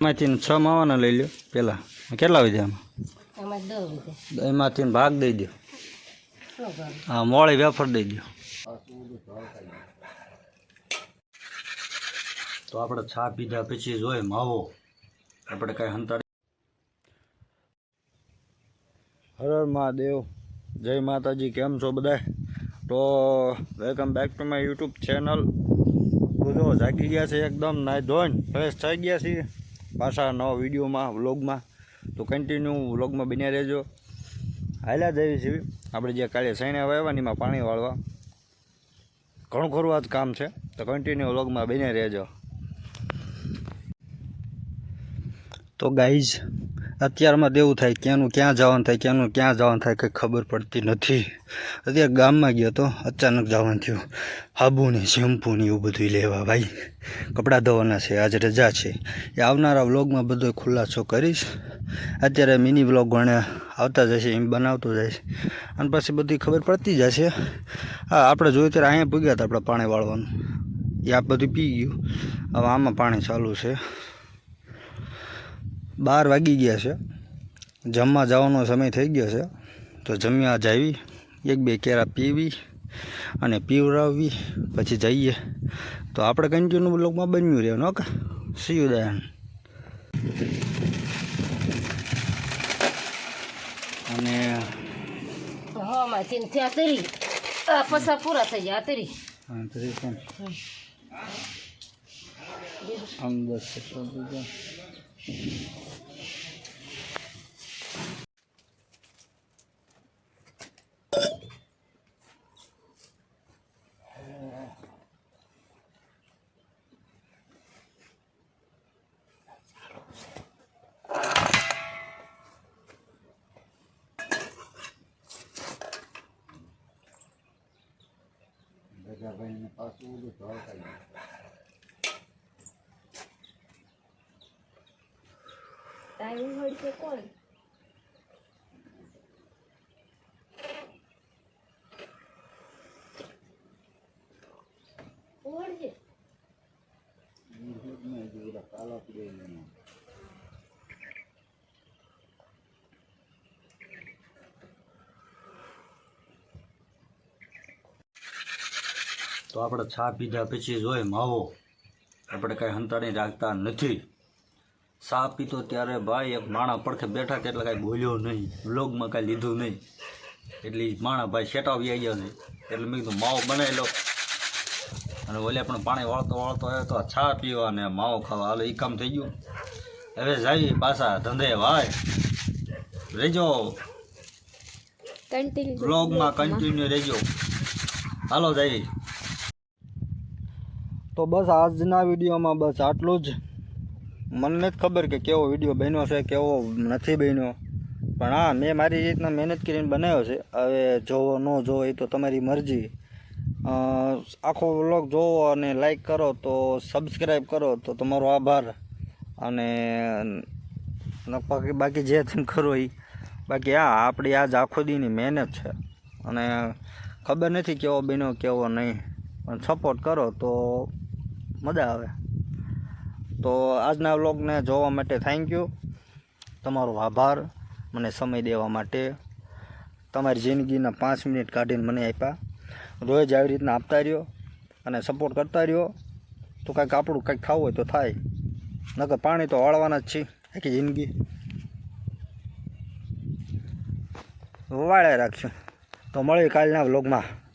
એમાંથી છ માવાના લઈ લો પેલા. કેટલા વિધે આમાં? એમાં એમાંથી ભાગ દઈ દો હા મોળી વેફર દઈ દો તો આપણે છા પીધા પછી જોઈએ માવો. આપણે કાંઈ હંતાડી હર મહાદેવ. જય માતાજી કેમ છો બધા તો welcome back to my YouTube channel બધો જાગી ગયા છે એકદમ નાઈ ધોઈને ફ્રેશ થઈ ગયા છીએ. પાછા નવા વિડીયોમાં, વ્લોગમાં. તો કન્ટિન્યુ વ્લોગમાં બન્યા રહેજો. હાલ્યા જઈએ છીએ. આપણે જે કાલે સૈણે વાવવાની એમાં પાણી વાળવા. ઘણું ખરું આ જ કામ છે. તો કન્ટિન્યુ વ્લોગમાં બન્યા રહેજો. તો ગાઈઝ અત્યારમાં દેવું થાય, ક્યાંનું ક્યાં જવાનું થાય, ક્યાંનું ક્યાં જવાનું થાય કંઈ ખબર પડતી નથી. અત્યારે ગામમાં ગયો તો અચાનક જવાનું થયું. હાબુ ને શેમ્પુ ને એવું બધું લેવા ભાઈ. કપડાં ધોવાના છે, આજે રજા છે. એ આવનારા વ્લોગમાં બધો ખુલાસો કરીશ. અત્યારે મિની વ્લોગ ગણે આવતા જશે એમ બનાવતો છે. અને પછી બધી ખબર પડતી જશે હા, આપણે જોયું ત્યારે અહીંયા પૂગ્યા હતા આપણે પાણી વાળવાનું. એ આ બધું પી ગયું. હવે આમાં પાણી ચાલુ છે. બાર વાગી ગયા છે. જમવા જવાનો સમય થઈ ગયો છે. તો જમ્યા જાવી એક બે કેરા પીવી અને પીવરાવવી પછી જઈએ. તો આપણે કન્ટિન્યુ બ્લોગમાં બન્યું રહેવાનું ઓકે સી યુ દયાન અને ત્યાં તરી. આ પસા પૂરા થઈ જાય આ તરી હા, તો એ કોણ ટાઈમ હોય છે કોણ ઓળજે તો આપણે ચા પીધા પછી જોઈએ માવો. આપણે કાંઈ હંતાણી રાખતા નથી. ચા પીતો ત્યારે ભાઈ એક માણા પડખે બેઠા એટલે કાંઈ બોલ્યો નહીં. વ્લોગમાં કાંઈ લીધું નહીં. એટલે માણા ભાઈ શેટાવી આવી ગયા છે. એટલે મેં કીધું માવો બનાવી લો. અને ઓલે પણ પાણી વાળતો વાળતો આવ્યો તો ચા પીવા અને માવો ખાવા. હાલો એ કામ થઈ ગયું. હવે જાય પાછા ધંધે ભાઈ. રહેજો વ્લોગમાં કન્ટિન્યુ રહેજો હાલો જાય. તો બસ આજના વિડીયોમાં બસ આટલું જ. મને નથી ખબર કે કેવો વીડિયો બન્યો છે, કેવો નથી બન્યો. પણ હા, મેં મારી રીતના મહેનત કરીને બનાવ્યો છે. હવે જોવો, ન જોવો એ તો તમારી મરજી. આખો વ્લોગ જોવો અને લાઈક કરો તો સબસ્ક્રાઈબ કરો, તો તમારો આભાર. અને બાકી જે તમે કરો એ બાકી હા આપણી આજ આખો દીની મહેનત છે. અને ખબર નથી કેવો બન્યો, કેવો નહીં. પણ સપોર્ટ કરો તો મજા આવે. તો આજના વ્લોગને જોવા માટે થેન્ક યુ તમારો આભાર. મને સમય દેવા માટે. તમારી જિંદગીના પાંચ મિનિટ કાઢીને મને આપ્યા. રોજ આવી રીતના આપતા રહ્યો અને સપોર્ટ કરતા રહ્યો. તો કાંઈક આપણું કંઈક થવું હોય તો થાય. નકર પાણી તો વાળવાના જ છે આખી જિંદગી. વાળે રાખશું. તો મળીએ કાલના વ્લોગમાં.